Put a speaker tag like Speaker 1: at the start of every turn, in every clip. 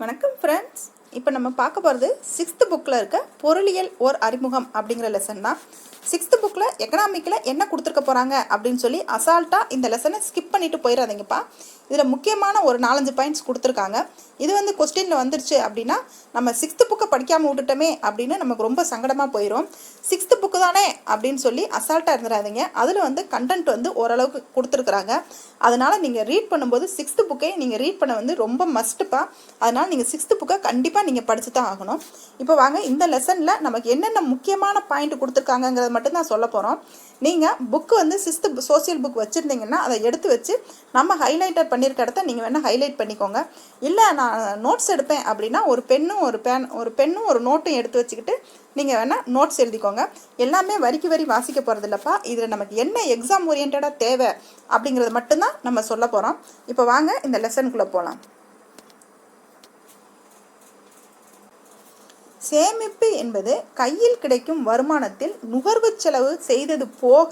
Speaker 1: வணக்கம் ஃப்ரெண்ட்ஸ் இப்போ நம்ம பார்க்க போகிறது சிக்ஸ்த்து புக்கில் இருக்க பொருளியல் ஓர் அறிமுகம் அப்படிங்கிற லெசன் தான். சிக்ஸ்த்து புக்கில் எக்கனாமிக்கில் என்ன கொடுத்துருக்க போகிறாங்க அப்படின்னு சொல்லி அசால்ட்டாக இந்த லெசனை ஸ்கிப் பண்ணிட்டு போயிடாதீங்கப்பா இதில் முக்கியமான ஒரு நாலஞ்சு பாயிண்ட்ஸ் கொடுத்துருக்காங்க. இது வந்து கொஸ்டினில் வந்துருச்சு அப்படின்னா நம்ம சிக்ஸ்த்து புக்கை படிக்காமல் விட்டுட்டோமே அப்படின்னு நமக்கு ரொம்ப சங்கடமாக போயிடும் சிக்ஸ்த்து புக்கு தானே அப்படின்னு சொல்லி அசால்ட்டாக இருந்துடாதீங்க அதில் வந்து கண்டென்ட் வந்து ஓரளவுக்கு கொடுத்துருக்குறாங்க. அதனால் நீங்கள் ரீட் பண்ணும்போது சிக்ஸ்த்து புக்கை நீங்கள் ரீட் பண்ண வந்து ரொம்ப மஸ்ட்டுப்பா அதனால் நீங்கள் சிக்ஸ்த்து புக்கை கண்டிப்பாக நீங்கள் படிச்சு தான் ஆகணும். இப்போ வாங்க இந்த லெசனில் நமக்கு என்னென்ன முக்கியமான பாயிண்ட் கொடுத்துருக்காங்கங்கிறத மட்டும் தான் சொல்ல போகிறோம் நீங்கள் புக்கு வந்து சிக்ஸ்த்து சோசியல் புக் வச்சுருந்தீங்கன்னா அதை எடுத்து வச்சு நம்ம ஹைலைட்டர் பண்ணியிருக்க இடத்த நீங்கள் வேணால் ஹைலைட் பண்ணிக்கோங்க. இல்லை நான் நோட்ஸ் எடுப்பேன் அப்படின்னா ஒரு பெண்ணும் ஒரு பேன் ஒரு பெண்ணும் ஒரு நோட்டும் எடுத்து வச்சுக்கிட்டு நீங்கள் வேணால் நோட்ஸ் எழுதிக்கோங்க. எல்லாமே வரிக்கு வரி வாசிக்க போகிறது இல்லைப்பா இதில் நமக்கு என்ன எக்ஸாம் ஓரியன்டாக தேவை அப்படிங்கிறது மட்டும்தான் நம்ம சொல்ல போகிறோம் இப்போ வாங்க இந்த லெசனுக்குள்ளே போகலாம் சேமிப்பு என்பது கையில் கிடைக்கும் வருமானத்தில் நுகர்வு செலவு செய்தது போக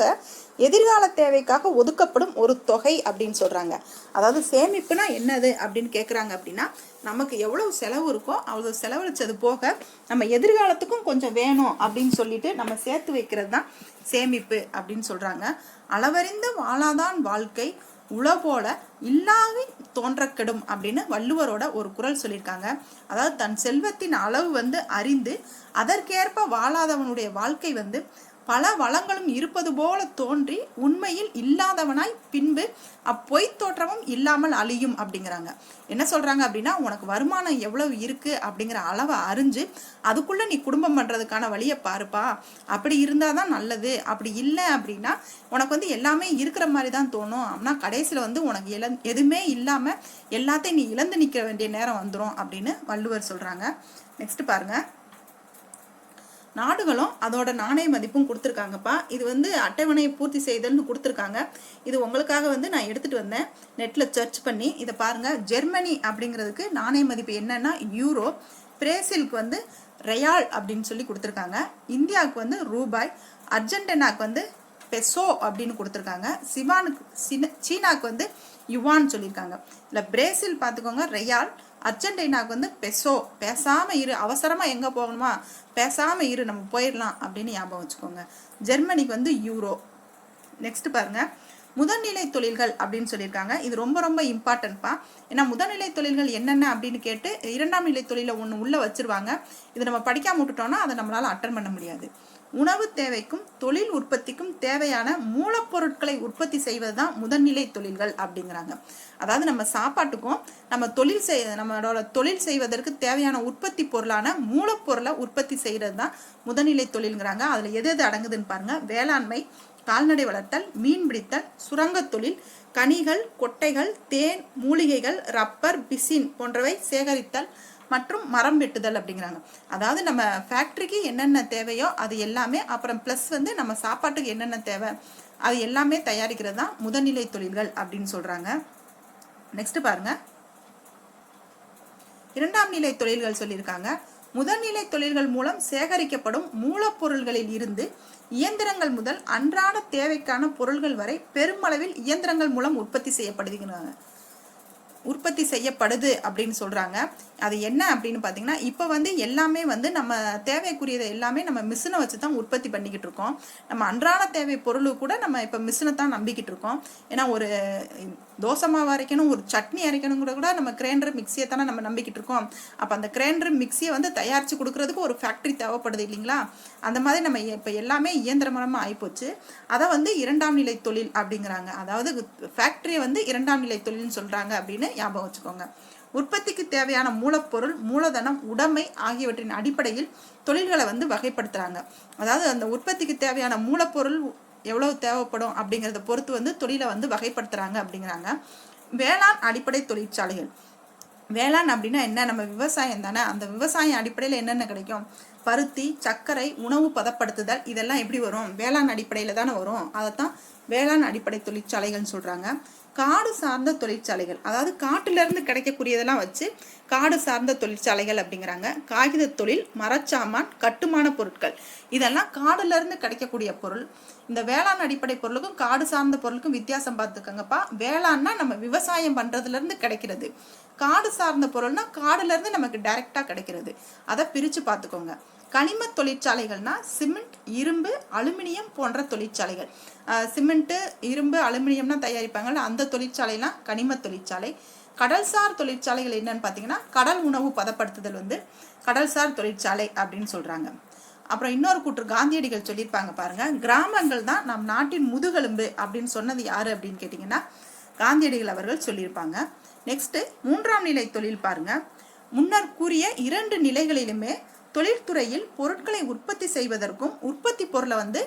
Speaker 1: எதிர்கால தேவைக்காக ஒதுக்கப்படும் ஒரு தொகை அப்படின்னு சொல்கிறாங்க அதாவது சேமிப்புனா என்னது அப்படின்னு கேட்குறாங்க அப்படின்னா நமக்கு எவ்வளோ செலவு இருக்கோ அவ்வளோ செலவழிச்சது போக நம்ம எதிர்காலத்துக்கும் கொஞ்சம் வேணும் அப்படின்னு சொல்லிட்டு நம்ம சேர்த்து வைக்கிறது தான் சேமிப்பு அப்படின்னு சொல்கிறாங்க அளவறிந்த வாழாதான் வாழ்க்கை உள போல தோன்றக்கெடும் அப்படின்னு வள்ளுவரோட ஒரு குரல் சொல்லியிருக்காங்க. அதாவது தன் செல்வத்தின் அளவு வந்து அறிந்து அதற்கேற்ப வாழாதவனுடைய வாழ்க்கை வந்து பல வளங்களும் இருப்பது போல தோன்றி உண்மையில் இல்லாதவனாய் பின்பு அப்பொய் தோற்றமும் இல்லாமல் அழியும் அப்படிங்கிறாங்க. என்ன சொல்றாங்க அப்படின்னா உனக்கு வருமானம் எவ்வளவு இருக்கு அப்படிங்கிற அளவை அறிஞ்சு அதுக்குள்ள நீ குடும்பம் பண்றதுக்கான வழியை பாருப்பா. அப்படி இருந்தாதான் நல்லது. அப்படி இல்லை அப்படின்னா உனக்கு வந்து எல்லாமே இருக்கிற மாதிரி தான் தோணும். ஆனால் கடைசியில் வந்து உனக்கு இழந் எதுவுமே இல்லாமல் எல்லாத்தையும் நீ இழந்து நிற்க வேண்டிய நேரம் வந்துடும் அப்படின்னு வள்ளுவர் சொல்கிறாங்க நெக்ஸ்ட் பாருங்க. நாடுகளும் அதோட நாணய மதிப்பும் கொடுத்துருக்காங்கப்பா. இது வந்து அட்டவணையை பூர்த்தி செய்தல்னு கொடுத்துருக்காங்க. இது உங்களுக்காக வந்து நான் எடுத்துகிட்டு வந்தேன். நெட்டில் சர்ச் பண்ணி இதை பாருங்கள் ஜெர்மனி அப்படிங்கிறதுக்கு நாணய மதிப்பு என்னன்னா யூரோ. பிரேசிலுக்கு வந்து ரெயால் அப்படின்னு சொல்லி கொடுத்துருக்காங்க. இந்தியாவுக்கு வந்து ரூபாய். அர்ஜென்டினாக்கு வந்து பெசோ அப்படின்னு கொடுத்துருக்காங்க. சிவானுக்கு சின சீனாக்கு வந்து யுவான் சொல்லியிருக்காங்க. இல்லை பிரேசில் பார்த்துக்கோங்க. ரெயால். அர்ஜென்டினாக்கு வந்து பெசோ பேசாமல் இரு அவசரமாக எங்கே போகணுமா? பேசாமல் இரு நம்ம போயிடலாம் அப்படின்னு ஞாபகம் வச்சுக்கோங்க. ஜெர்மனிக்கு வந்து யூரோ. நெக்ஸ்ட் பாருங்கள் முதல்நிலை தொழில்கள் அப்படின்னு சொல்லியிருக்காங்க. இது ரொம்ப ரொம்ப இம்பார்ட்டன்ட்ப்பா ஏன்னா முதல்நிலை தொழில்கள் என்னென்ன அப்படின்னு கேட்டு இரண்டாம் நிலை தொழிலை ஒன்று உள்ளே வச்சிருவாங்க. இது நம்ம படிக்காம விட்டுட்டோம்னா அதை நம்மளால் அட்டன் பண்ண முடியாது. உணவு தேவைக்கும் தொழில் உற்பத்திக்கும் தேவையான மூலப்பொருட்களை உற்பத்தி செய்வது தான் முதல்நிலை தொழில்கள் அப்படிங்கிறாங்க. அதாவது நம்ம சாப்பாட்டுக்கும் நம்ம தொழில் செய் நம்மளோட தொழில் செய்வதற்கு தேவையான உற்பத்தி பொருளான மூலப்பொருளை உற்பத்தி செய்கிறது தான் முதல்நிலை தொழில்ங்கிறாங்க. அதில் எது எது அடங்குதுன்னு பாருங்க. வேளாண்மை கால்நடை வளர்த்தல் மீன் பிடித்தல் சுரங்கத் தொழில் கனிகள் கொட்டைகள் தேன் மூலிகைகள் ரப்பர் பிசின் போன்றவை சேகரித்தல் மற்றும் மரம் வெட்டுதல் அப்படிங்கிறாங்க. அதாவது நம்ம ஃபேக்ட்ரிக்கு என்னென்ன தேவையோ அது எல்லாமே அப்புறம் ப்ளஸ் வந்து நம்ம சாப்பாட்டுக்கு என்னென்ன தேவை அது எல்லாமே தயாரிக்கிறது தான் முதல்நிலை தொழில்கள் அப்படின்னு சொல்கிறாங்க நெக்ஸ்ட் பாருங்க. இரண்டாம் நிலை தொழில்கள் சொல்லியிருக்காங்க. முதல்நிலை தொழில்கள் மூலம் சேகரிக்கப்படும் மூலப்பொருள்களில் இருந்து இயந்திரங்கள் முதல் அன்றாட தேவைக்கான பொருள்கள் வரை பெருமளவில் இயந்திரங்கள் மூலம் உற்பத்தி செய்யப்படுகிறாங்க உற்பத்தி செய்யப்படுது அப்படின்னு சொல்கிறாங்க அது என்ன அப்படின்னு பார்த்தீங்கன்னா இப்போ வந்து எல்லாமே வந்து நம்ம தேவைக்குரியதை எல்லாமே நம்ம மிஷினை வச்சு தான் உற்பத்தி பண்ணிக்கிட்டு இருக்கோம். நம்ம அன்றாட தேவை பொருளும் கூட நம்ம இப்போ மிஷினை தான் நம்பிக்கிட்டு இருக்கோம். ஏன்னா ஒரு தோசை மாவு அரைக்கணும் ஒரு சட்னி அரைக்கணும் கூட கூட நம்ம கிரைண்டர் மிக்சியை தானே நம்ம நம்பிக்கிட்டு இருக்கோம். அப்போ அந்த கிரைண்டர் மிக்சியை வந்து தயாரித்து கொடுக்கறதுக்கு ஒரு ஃபேக்ட்ரி தேவைப்படுது இல்லைங்களா? அந்த மாதிரி நம்ம இப்போ எல்லாமே இயந்திரமரமாக ஆகிப்போச்சு அதை வந்து இரண்டாம் நிலை தொழில் அப்படிங்கிறாங்க. அதாவது ஃபேக்ட்ரியை வந்து இரண்டாம் நிலை தொழில்னு சொல்கிறாங்க அப்படின்னு ஞாபகம் வச்சுக்கோங்க. உற்பத்திக்கு தேவையான மூலப்பொருள் மூலதனம் உடைமை ஆகியவற்றின் அடிப்படையில் தொழில்களை வந்து வகைப்படுத்துகிறாங்க அதாவது அந்த உற்பத்திக்கு தேவையான மூலப்பொருள் எவ்வளவு தேவைப்படும் அப்படிங்கிறத பொறுத்து வந்து தொழிலை வந்து வகைப்படுத்துகிறாங்க அப்படிங்கிறாங்க. வேளாண் அடிப்படை தொழிற்சாலைகள். வேளாண் அப்படின்னா என்ன? நம்ம விவசாயம் தானே. அந்த விவசாயம் அடிப்படையில் என்னென்ன கிடைக்கும்? பருத்தி சர்க்கரை உணவு பதப்படுத்துதல் இதெல்லாம் எப்படி வரும்? வேளாண் அடிப்படையில் தானே வரும். அதைத்தான் வேளாண் அடிப்படை தொழிற்சாலைகள்னு சொல்கிறாங்க காடு சார்ந்த தொழிற்சாலைகள் அதாவது காட்டிலிருந்து கிடைக்கக்கூடியதெல்லாம் வச்சு காடு சார்ந்த தொழிற்சாலைகள் அப்படிங்கிறாங்க. காகித தொழில் மரச்சாமான் கட்டுமான பொருட்கள். இதெல்லாம் காடுலேருந்து கிடைக்கக்கூடிய பொருள். இந்த வேளாண் அடிப்படை பொருளுக்கும் காடு சார்ந்த பொருளுக்கும் வித்தியாசம் பார்த்துக்கோங்கப்பா. வேளாண்னா நம்ம விவசாயம் பண்ணுறதுலேருந்து கிடைக்கிறது. காடு சார்ந்த பொருள்னா காடுலேருந்து நமக்கு டைரெக்டாக கிடைக்கிறது. அதை பிரித்து பார்த்துக்கோங்க. கனிம தொழிற்சாலைகள்னா சிமெண்ட் இரும்பு அலுமினியம் போன்ற தொழிற்சாலைகள். சிமெண்ட்டு இரும்பு அலுமினியம்னா தயாரிப்பாங்கல்ல அந்த தொழிற்சாலைலாம் கனிம தொழிற்சாலை. கடல்சார் தொழிற்சாலைகள் என்னன்னு பார்த்தீங்கன்னா கடல் உணவு பதப்படுத்துதல் வந்து கடல்சார் தொழிற்சாலை அப்படின்னு சொல்கிறாங்க அப்புறம் இன்னொரு கூற்று காந்தியடிகள் சொல்லியிருப்பாங்க பாருங்க கிராமங்கள் தான் நம் நாட்டின் முதுகெலும்பு அப்படின்னு சொன்னது யாரு அப்படின்னு கேட்டிங்கன்னா காந்தியடிகள் அவர்கள் சொல்லியிருப்பாங்க. நெக்ஸ்ட்டு மூன்றாம் நிலை தொழில் பாருங்க முன்னர் கூறிய இரண்டு நிலைகளிலுமே தொழில்துறையில் பொருட்களை உற்பத்தி செய்வதற்கும் உற்பத்தி பொருளை வந்து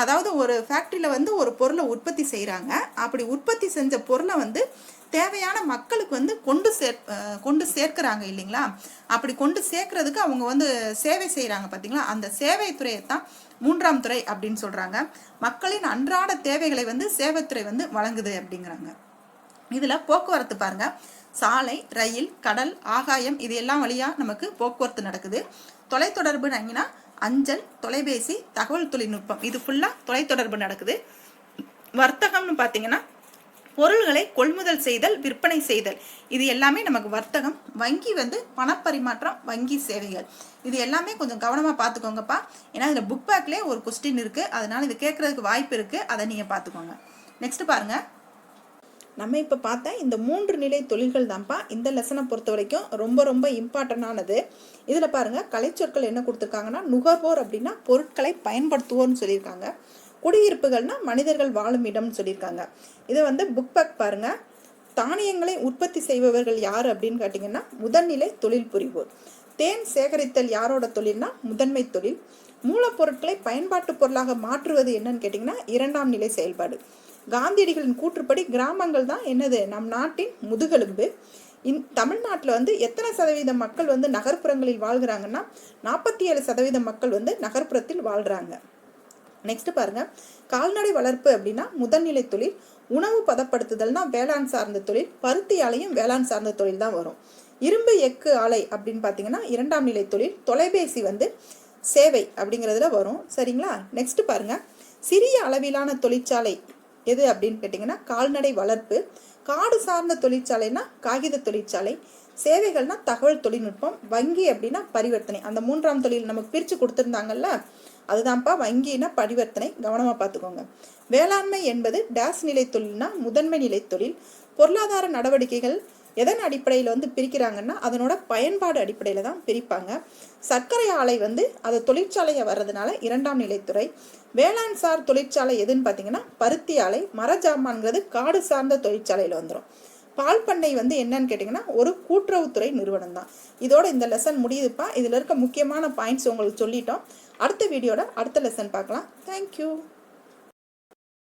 Speaker 1: அதாவது ஒரு ஃபேக்ட்ரியில் வந்து ஒரு பொருளை உற்பத்தி செய்கிறாங்க அப்படி உற்பத்தி செஞ்ச பொருளை வந்து தேவையான மக்களுக்கு வந்து கொண்டு சேர் கொண்டு சேர்க்கிறாங்க இல்லைங்களா? அப்படி கொண்டு சேர்க்கறதுக்கு அவங்க வந்து சேவை செய்கிறாங்க பார்த்தீங்களா அந்த சேவை துறையை தான் மூன்றாம் துறை அப்படின்னு சொல்கிறாங்க மக்களின் அன்றாட தேவைகளை வந்து சேவைத்துறை வந்து வழங்குது அப்படிங்கிறாங்க. இதில் போக்குவரத்து பாருங்கள் சாலை ரயில் கடல் ஆகாயம் இது எல்லாம் வழியாக நமக்கு போக்குவரத்து நடக்குது. தொலைத்தொடர்பு நங்கினா அஞ்சல் தொலைபேசி தகவல் தொழில்நுட்பம். இது ஃபுல்லாக தொலைத்தொடர்பு நடக்குது. வர்த்தகம்னு பார்த்தீங்கன்னா பொருள்களை கொள்முதல் செய்தல் விற்பனை செய்தல். இது எல்லாமே நமக்கு வர்த்தகம் வங்கி வந்து பணப்பரிமாற்றம் வங்கி சேவைகள். இது எல்லாமே கொஞ்சம் கவனமாக பார்த்துக்கோங்கப்பா ஏன்னா இதில் புக் பேக்லேயே ஒரு கொஸ்டின் இருக்குது அதனால இது கேட்குறதுக்கு வாய்ப்பு இருக்குது அதை நீங்கள் பார்த்துக்கோங்க நெக்ஸ்ட் பாருங்கள் நம்ம இப்போ பார்த்தா இந்த மூன்று நிலை தொழில்கள் தான்ப்பா இந்த லெசனை பொறுத்த வரைக்கும் ரொம்ப ரொம்ப இம்பார்ட்டண்டானது இதில் பாருங்க கலைச்சொற்கள் என்ன கொடுத்துருக்காங்கன்னா நுகர்வோர் அப்படின்னா பொருட்களை பயன்படுத்துவோர்னு சொல்லியிருக்காங்க. குடியிருப்புகள்னா மனிதர்கள் வாழும் இடம்னு சொல்லியிருக்காங்க. இதை வந்து புக் பேக் பாருங்க. தானியங்களை உற்பத்தி செய்பவர்கள் யார் அப்படின்னு கேட்டிங்கன்னா முதல்நிலை தொழில் புரிவோர். தேன் சேகரித்தல் யாரோட தொழில்னா முதன்மை தொழில். மூலப்பொருட்களை பயன்பாட்டு பொருளாக மாற்றுவது என்னன்னு கேட்டிங்கன்னா இரண்டாம் நிலை செயல்பாடு. காந்தியடிகளின் கூற்றுப்படி கிராமங்கள் தான் என்னது? நம் நாட்டின் முதுகெலும்பு. இந் தமிழ்நாட்டில் வந்து எத்தனை சதவீத மக்கள் வந்து நகர்ப்புறங்களில் வாழ்கிறாங்கன்னா நாற்பத்தி ஏழு சதவீத மக்கள் வந்து நகர்ப்புறத்தில் வாழ்கிறாங்க நெக்ஸ்ட் பாருங்க. கால்நடை வளர்ப்பு அப்படின்னா முதல்நிலை தொழில் உணவு பதப்படுத்துதல்னா வேளாண் சார்ந்த தொழில் பருத்தி ஆலையும் வேளாண் சார்ந்த தொழில் தான் வரும். இரும்பு எக்கு ஆலை அப்படின்னு பார்த்தீங்கன்னா இரண்டாம் நிலை தொழில் தொலைபேசி வந்து சேவை அப்படிங்கிறதுல வரும். சரிங்களா? நெக்ஸ்ட் பாருங்க. சிறிய அளவிலான தொழிற்சாலை எது அப்படின்னு கேட்டிங்கன்னா கால்நடை வளர்ப்பு. காடு சார்ந்த தொழிற்சாலைனா காகித தொழிற்சாலை. சேவைகள்னா தகவல் தொழில்நுட்பம். வங்கி அப்படின்னா பரிவர்த்தனை. அந்த மூன்றாம் தொழில் நமக்கு பிரித்து கொடுத்துருந்தாங்கல்ல அதுதான்ப்பா வங்கினா பரிவர்த்தனை. கவனமாக பார்த்துக்கோங்க. வேளாண்மை என்பது டேஸ் நிலை தொழில்னா முதன்மை நிலை தொழில். பொருளாதார நடவடிக்கைகள் எதன் அடிப்படையில் வந்து பிரிக்கிறாங்கன்னா அதனோட பயன்பாடு அடிப்படையில் தான் பிரிப்பாங்க. சர்க்கரை ஆலை வந்து அது தொழிற்சாலையை வர்றதுனால இரண்டாம் நிலைத்துறை. வேளாண் சார் தொழிற்சாலை எதுன்னு பார்த்தீங்கன்னா பருத்தி ஆலை மரஜாமான்கிறது காடு சார்ந்த தொழிற்சாலையில் வந்துடும் பால் பண்ணை வந்து என்னன்னு கேட்டிங்கன்னா ஒரு கூட்டுறவுத்துறை நிறுவனம் தான். இதோட இந்த லெசன் முடியுதுப்பா. இதில் இருக்க முக்கியமான பாயிண்ட்ஸ் உங்களுக்கு சொல்லிட்டோம். அடுத்த வீடியோட அடுத்த லெசன் பார்க்கலாம். தேங்க்யூ